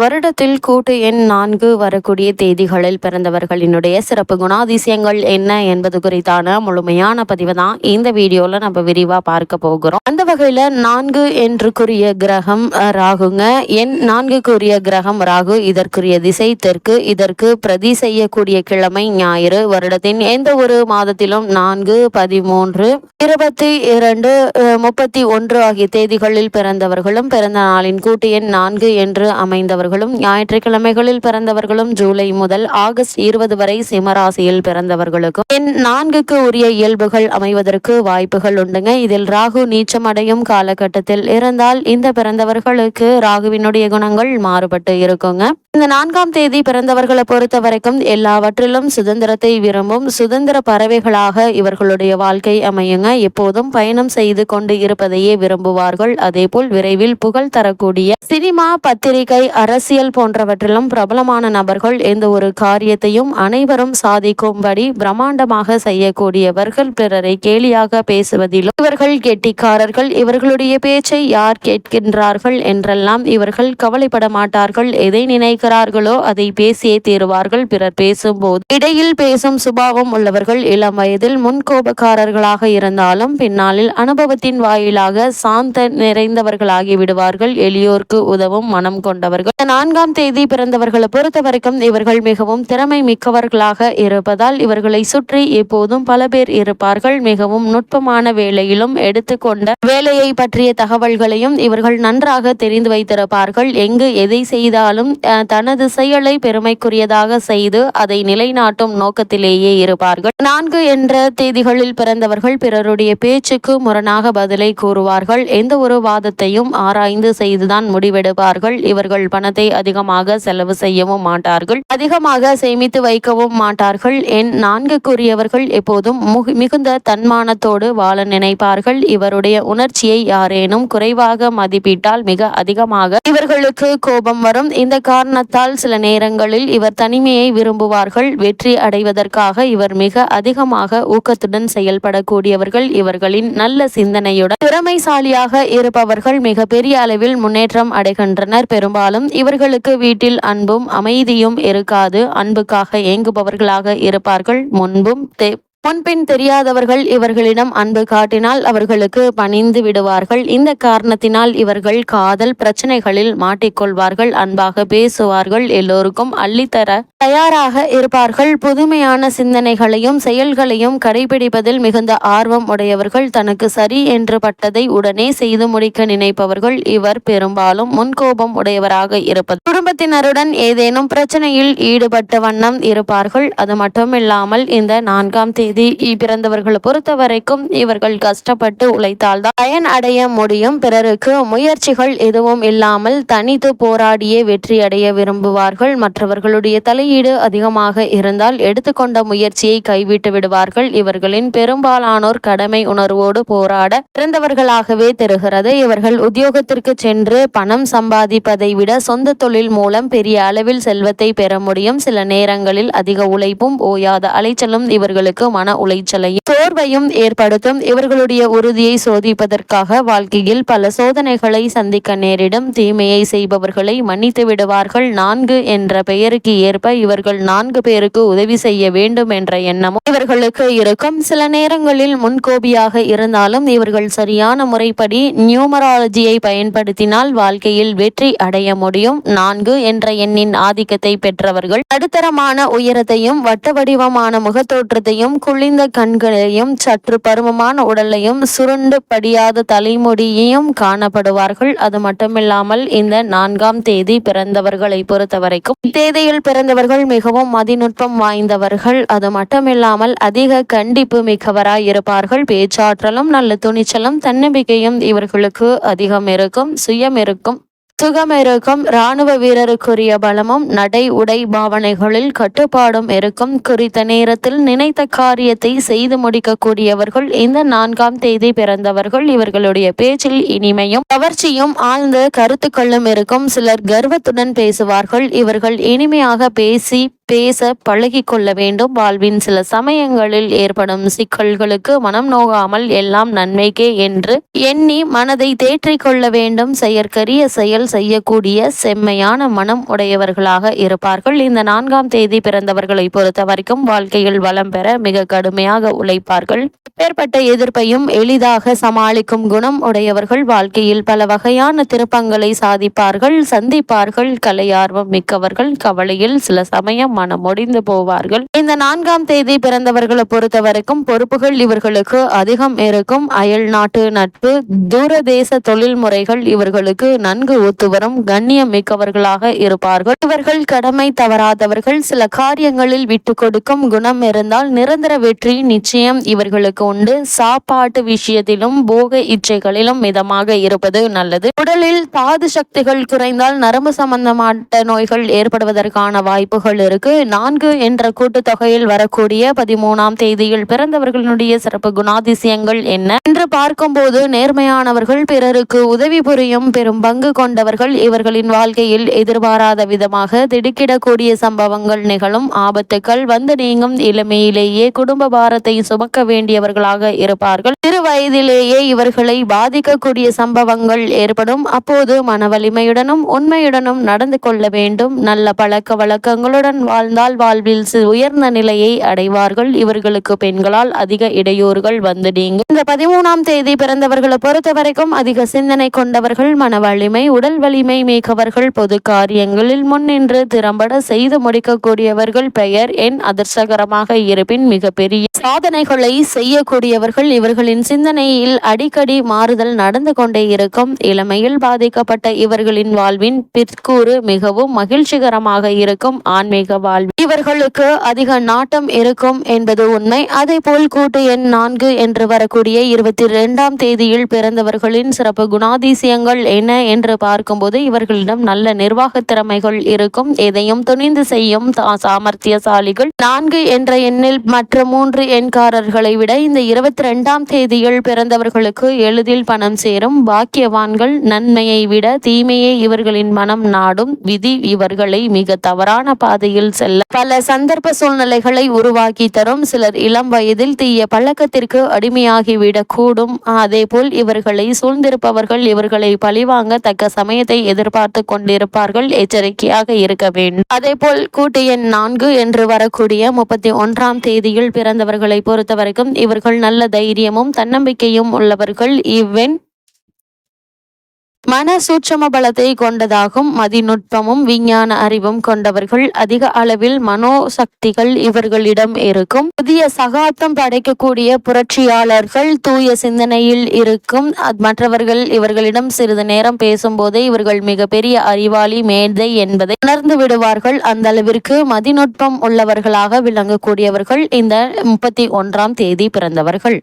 வருடத்தில் கூட்டு எண் நான்கு வரக்கூடிய தேதிகளில் பிறந்தவர்களினுடைய சிறப்பு குணாதிசயங்கள் என்ன என்பது குறித்தான முழுமையான பதிவு தான் இந்த வீடியோல நம்ம விரிவா பார்க்க போகிறோம். அந்த வகையில நான்கு என்றுக்குரிய கிரகம் ராகுங்க. எண் நான்குக்குரிய கிரகம் ராகு இதற்குரிய திசை தெற்கு இதற்கு பிரதி செய்யக்கூடிய கிழமை ஞாயிறு. வருடத்தின் எந்த ஒரு மாதத்திலும் நான்கு பதிமூன்று இருபத்தி இரண்டு முப்பத்தி ஒன்று ஆகிய தேதிகளில் பிறந்தவர்களும் பிறந்த நாளின் கூட்டு எண் நான்கு என்று பிறந்தவர்களும் ஞாயிற்றுக்கிழமைகளில் பிறந்தவர்களும் ஜூலை முதல் ஆகஸ்ட் இருபது வரை சிம்மராசியில் பிறந்தவர்களுக்கும் எண் நான்குக்கு உரிய இயல்புகள் அமைவதற்கு வாய்ப்புகள் உண்டுங்க. இதில் ராகு நீச்சமடையும் காலகட்டத்தில் இருந்தால் இந்த பிறந்தவர்களுக்கு ராகுவினுடைய குணங்கள் மாறுபட்டு இருக்குங்க. இந்த நான்காம் தேதி பிறந்தவர்களை பொறுத்த வரைக்கும் எல்லாவற்றிலும் சுதந்திரத்தை விரும்பும் சுதந்திர பறவைகளாக இவர்களுடைய வாழ்க்கை அமையுங்க. எப்போதும் பயணம் செய்து கொண்டு இருப்பதையே விரும்புவார்கள். அதேபோல் விரைவில் புகழ் தரக்கூடிய சினிமா பத்திரிகை அரசியல் போன்றவற்றிலும் பிரபலமான நபர்கள் எந்த ஒரு காரியத்தையும் அனைவரும் சாதிக்கும்படி பிரம்மாண்டமாக செய்யக்கூடியவர்கள் பிறரை கேலியாக பேசுவதிலும் இவர்கள் கெட்டிக்காரர்கள் இவர்களுடைய பேச்சை யார் கேட்கின்றார்கள் என்றெல்லாம் இவர்கள் கவலைப்பட மாட்டார்கள். எதை நினைக்கிறார்களோ அதை பேசியே தீருவார்கள். பிறர் பேசும்போது இடையில் பேசும் சுபாவம் உள்ளவர்கள் இளம் வயதில் முன்கோபக்காரர்களாக இருந்தாலும் பின்னாளில் அனுபவத்தின் வாயிலாக சாந்த நிறைந்தவர்களாகி விடுவார்கள். எளியோர்க்கு உதவும் மனம் கொண்டவர்கள் நான்காம் தேதி பிறந்தவர்களை பொறுத்த வரைக்கும் இவர்கள் மிகவும் திறமை மிக்கவர்களாக இருப்பதால் இவர்களை சுற்றி எப்போதும் பல பேர் இருப்பார்கள். மிகவும் நுட்பமான வேலையிலும் எடுத்துக்கொண்ட வேலையை பற்றிய தகவல்களையும் இவர்கள் நன்றாக தெரிந்து வைத்திருப்பார்கள். எங்கு எதை செய்தாலும் அஹ், தனது செயலை பெருமைக்குரியதாக செய்து அதை நிலைநாட்டும் நோக்கத்திலேயே இருப்பார்கள். நான்கு என்ற தேதிகளில் பிறந்தவர்கள் பிறருடைய பேச்சுக்கு முரணாக பதிலை கூறுவார்கள். எந்த ஒரு வாதத்தையும் ஆராய்ந்து செய்துதான் முடிவெடுப்பார்கள். இவர்கள் பணத்தை அதிகமாக செலவு செய்யவும் மாட்டார்கள். அதிகமாக சேமித்து வைக்கவும் மாட்டார்கள். என் நான்குக்குரியவர்கள் எப்போதும் மிகுந்த தன்மானத்தோடு வாழ நினைப்பார்கள். இவருடைய உணர்ச்சியை யாரேனும் குறைவாக மதிப்பிட்டால் மிக அதிகமாக இவர்களுக்கு கோபம் வரும். இந்த காரணத்தால் சில நேரங்களில் இவர் தனிமையை விரும்புவார்கள். வெற்றி அடைவதற்காக இவர் மிக அதிகமாக ஊக்கத்துடன் செயல்படக்கூடியவர்கள். இவர்களின் நல்ல சிந்தனையுடன் திறமைசாலியாக இருப்பவர்கள் மிக பெரிய அளவில் முன்னேற்றம் அடைகின்றனர். பெரும்பாலும் இவர்களுக்கு வீட்டில் அன்பும் அமைதியும் இருக்காது. அன்புக்காக ஏங்குபவர்களாக இருப்பார்கள். முன்பும் தே- முன்பின் தெரியாதவர்கள் இவர்களிடம் அன்பு காட்டினால் அவர்களுக்கு பணிந்து விடுவார்கள். இந்த காரணத்தினால் இவர்கள் காதல் பிரச்சனைகளில் மாட்டிக்கொள்வார்கள் அன்பாக பேசுவார்கள் எல்லோருக்கும் அள்ளித்தர தயாராக இருப்பார்கள். புதுமையான சிந்தனைகளையும் செயல்களையும் கடைபிடிப்பதில் மிகுந்த ஆர்வம் உடையவர்கள் தனக்கு சரி என்று பட்டதை உடனே செய்து முடிக்க நினைப்பவர்கள் இவர் பெரும்பாலும் முன்கோபம் உடையவராக இருப்பது. குடும்பத்தினருடன் ஏதேனும் பிரச்சனையில் ஈடுபட்ட வண்ணம் இருப்பார்கள். அது மட்டுமில்லாமல் இந்த நான்காம் தேதி பிறந்தவர்களை பொறுத்த வரைக்கும் இவர்கள் கஷ்டப்பட்டு உழைத்தால்தான் பயன் அடைய முடியும். பிறருக்கு முயற்சிகள் எதுவும் இல்லாமல் தனித்து போராடியே வெற்றி அடைய விரும்புவார்கள். மற்றவர்களுடைய தலையீடு அதிகமாக இருந்தால் எடுத்துக்கொண்ட முயற்சியை கைவிட்டு விடுவார்கள். இவர்களின் பெரும்பாலானோர் கடமை உணர்வோடு போராட பிறந்தவர்களாகவே தெரிகிறது இவர்கள் உத்தியோகத்திற்கு சென்று பணம் சம்பாதிப்பதை விட சொந்த தொழில் மூலம் பெரிய அளவில் செல்வத்தை பெற முடியும். சில நேரங்களில் அதிக உழைப்பும் ஓயாத அலைச்சலும் இவர்களுக்கு மன உளைச்சலையும் சோர்வையும் ஏற்படுத்தும். இவர்களுடைய உறுதியை சோதிப்பதற்காக வாழ்க்கையில் பல சோதனைகளை சந்திக்க நேரிடும். தீமையை செய்பவர்களை மன்னித்து விடுவார்கள். நான்கு என்ற பெயருக்கு ஏற்ப இவர்கள் நான்கு பேருக்கு உதவி செய்ய வேண்டும் என்ற எண்ணமும் இவர்களுக்கு இருக்கும். சில நேரங்களில் முன்கோபியாக இருந்தாலும் இவர்கள் சரியான முறைப்படி நியூமராலஜியை பயன்படுத்தினால் வாழ்க்கையில் வெற்றி அடைய முடியும். நான்கு என்ற எண்ணின் ஆதிக்கத்தை பெற்றவர்கள் நடுத்தரமான உயரத்தையும் வட்ட வடிவமான முகத்தோற்றத்தையும் குளிர்ந்த கண்களையும் சற்று பருமமான உடலையும் சுருண்டு படியாத தலைமுடியையும் காணப்படுவார்கள். அது மட்டுமில்லாமல் இந்த நான்காம் தேதி பிறந்தவர்களை பொறுத்தவரைக்கும் தேதியில் பிறந்தவர்கள் மிகவும் மதிநுட்பம் வாய்ந்தவர்கள். அது மட்டுமில்லாமல் அதிக கண்டிப்பு மிக்கவராய் இருப்பார்கள். பேச்சாற்றலும் நல்ல துணிச்சலும் தன்னம்பிக்கையும் இவர்களுக்கு அதிகம் இருக்கும் சுயம் இருக்கும். சுகம் இருக்கும் இராணுவ வீரருக்குரிய பலமும் நடை உடை பாவனைகளில் கட்டுப்பாடும் இருக்கும். குறித்த நேரத்தில் நினைத்த காரியத்தை செய்து முடிக்கக்கூடியவர்கள் இந்த நான்காம் தேதி பிறந்தவர்கள் இவர்களுடைய பேச்சில் இனிமையும் கவர்ச்சியும் ஆழ்ந்த கருத்துக்களும் இருக்கும். சிலர் கர்வத்துடன் பேசுவார்கள் இவர்கள் இனிமையாக பேசி பேச பழகி கொள்ள வேண்டும். வாழ்வின் சில சமயங்களில் ஏற்படும் சிக்கல்களுக்கு மனம் நோகாமல் எல்லாம் நன்மைக்கே என்று எண்ணி மனதை தேற்றிக் கொள்ள வேண்டும். செயற்கரிய செயல் செய்யக்கூடிய செம்மையான மனம் உடையவர்களாக இருப்பார்கள். இந்த நான்காம் தேதி பிறந்தவர்களை பொறுத்த வரைக்கும் வாழ்க்கையில் வளம் பெற மிக கடுமையாக உழைப்பார்கள். ஏற்பட்ட எதிர்ப்பையும் எளிதாக சமாளிக்கும் குணம் உடையவர்கள் வாழ்க்கையில் பல வகையான திருப்பங்களை சாதிப்பார்கள் சந்திப்பார்கள். கலையார்வம் மிக்கவர்கள். கவலையில் சில சமயம் மனம் முடிந்து போவார்கள். இந்த நான்காம் தேதி பிறந்தவர்களை பொறுத்த வரைக்கும் பொறுப்புகள் இவர்களுக்கு அதிகம் இருக்கும். அயல் நாட்டு நட்பு தூரதேச தொழில் முறைகள் இவர்களுக்கு நன்கு ஒத்துவரும் கண்ணியம் மிக்கவர்களாக இருப்பார்கள். இவர்கள் கடமை தவறாதவர்கள் சில காரியங்களில் விட்டு கொடுக்கும் குணம் இருந்தால் நிரந்தர வெற்றி நிச்சயம் இவர்களுக்கு உண்டு. சாப்பாட்டு விஷயத்திலும் போக இச்சைகளிலும் மிதமாக இருப்பது நல்லது. உடலில் தாது சக்திகள் குறைந்தால் நரம்பு சம்பந்தமான நோய்கள் ஏற்படுவதற்கான வாய்ப்புகள் இருக்கு. நான்கு என்ற கூட்டுத்தொகையில் வரக்கூடிய பதிமூணாம் தேதியில் பிறந்தவர்களுடைய சிறப்பு குணாதிசயங்கள் என்ன? என்று பார்க்கும்போது நேர்மையானவர்கள் பிறருக்கு உதவி புரியும் பெரும் பங்கு கொண்டவர்கள் இவர்களின் வாழ்க்கையில் எதிர்பாராத விதமாக திடுக்கிடக்கூடிய சம்பவங்கள் நிகழும். ஆபத்துக்கள் வந்து நீங்கும். இளமையிலேயே குடும்ப பாரத்தை சுமக்க வேண்டியவர்களாக இருப்பார்கள். சிறு வயதிலேயே இவர்களை பாதிக்கக்கூடிய சம்பவங்கள் ஏற்படும். அப்போது மன வலிமையுடனும் உண்மையுடனும் நடந்து கொள்ள வேண்டும். நல்ல பழக்க வழக்கங்களுடன் வாழ்ந்தால் வாழ்வில் உயர்ந்த நிலையை அடைவார்கள். இவர்களுக்கு பெண்களால் அதிக இடையூறுகள் வந்து நீங்க இந்த பதிமூணாம் தேதி பிறந்தவர்களை பொறுத்த வரைக்கும் அதிக சிந்தனை கொண்டவர்கள் மன வலிமை உடல் வலிமை மிக்கவர்கள் பொது காரியங்களில் முன்னின்று திறம்பட செய்து முடிக்கக்கூடியவர்கள் பெயர் என் அதிர்ஷ்டகரமாக இருப்பின் மிகப்பெரிய சாதனைகளை செய்யக்கூடியவர்கள். இவர்களின் சிந்தனையில் அடிக்கடி மாறுதல் நடந்து கொண்டே இருக்கும். இளமையில் பாதிக்கப்பட்ட இவர்களின் வாழ்வின் பிற்கூறு மிகவும் மகிழ்ச்சிகரமாக இருக்கும். ஆன்மீக வாழ்வு இவர்களுக்கு அதிக நாட்டம் இருக்கும் என்பது உண்மை. அதே போல் கூட்டு எண் நான்கு என்று வரக்கூடிய இருபத்தி இரண்டாம் தேதியில் பிறந்தவர்களின் சிறப்பு குணாதிசயங்கள் என்ன என்று பார்க்கும்போது இவர்களிடம் நல்ல நிர்வாக திறமைகள் இருக்கும். எதையும் துணிந்து செய்யும் சாமர்த்தியசாலிகள். நான்கு என்ற எண்ணில் மற்ற மூன்று எண்காரர்களை விட இந்த இருபத்தி இரண்டாம் தேதியில் பிறந்தவர்களுக்கு எளிதில் பணம் சேரும். பாக்கியவான்கள் நன்மையை விட தீமையை இவர்களின் மனம் நாடும். விதி இவர்களை மிக தவறான பாதையில் செல்ல. பல சந்தர்ப்ப சூழ்நிலைகளை உருவாக்கி தரும். சிலர் இளம் வயதில் தீய பழக்கத்திற்கு அடிமையாகிவிடக்கூடும். அதேபோல் இவர்களை சூழ்ந்திருப்பவர்கள் இவர்களை பழிவாங்க தக்க சமயத்தை எதிர்பார்த்து கொண்டிருப்பார்கள். எச்சரிக்கையாக இருக்க வேண்டும். அதேபோல் கூட்டு எண் நான்கு என்று வரக்கூடிய முப்பத்தி ஒன்றாம் தேதியில் பிறந்தவர்களை பொறுத்தவரைக்கும் இவர்கள் நல்ல தைரியமும் தன்னம்பிக்கையும் உள்ளவர்கள். இவ்வெண் மன சூட்சம பலத்தை கொண்டதாகும் மதிநுட்பமும் விஞ்ஞான அறிவும் கொண்டவர்கள் அதிக அளவில் மனோசக்திகள் இவர்களிடம் இருக்கும். புதிய சகாப்தம் படைக்கக்கூடிய புரட்சியாளர்கள் தூய சிந்தனையில் இருக்கும். மற்றவர்கள் இவர்களிடம் சிறிது நேரம் பேசும்போதே இவர்கள் மிகப்பெரிய அறிவாளி மேதை என்பதை உணர்ந்து விடுவார்கள். அந்த அளவிற்கு மதிநுட்பம் உள்ளவர்களாக விளங்கக்கூடியவர்கள் இந்த முப்பத்தி ஒன்றாம் தேதி பிறந்தவர்கள்.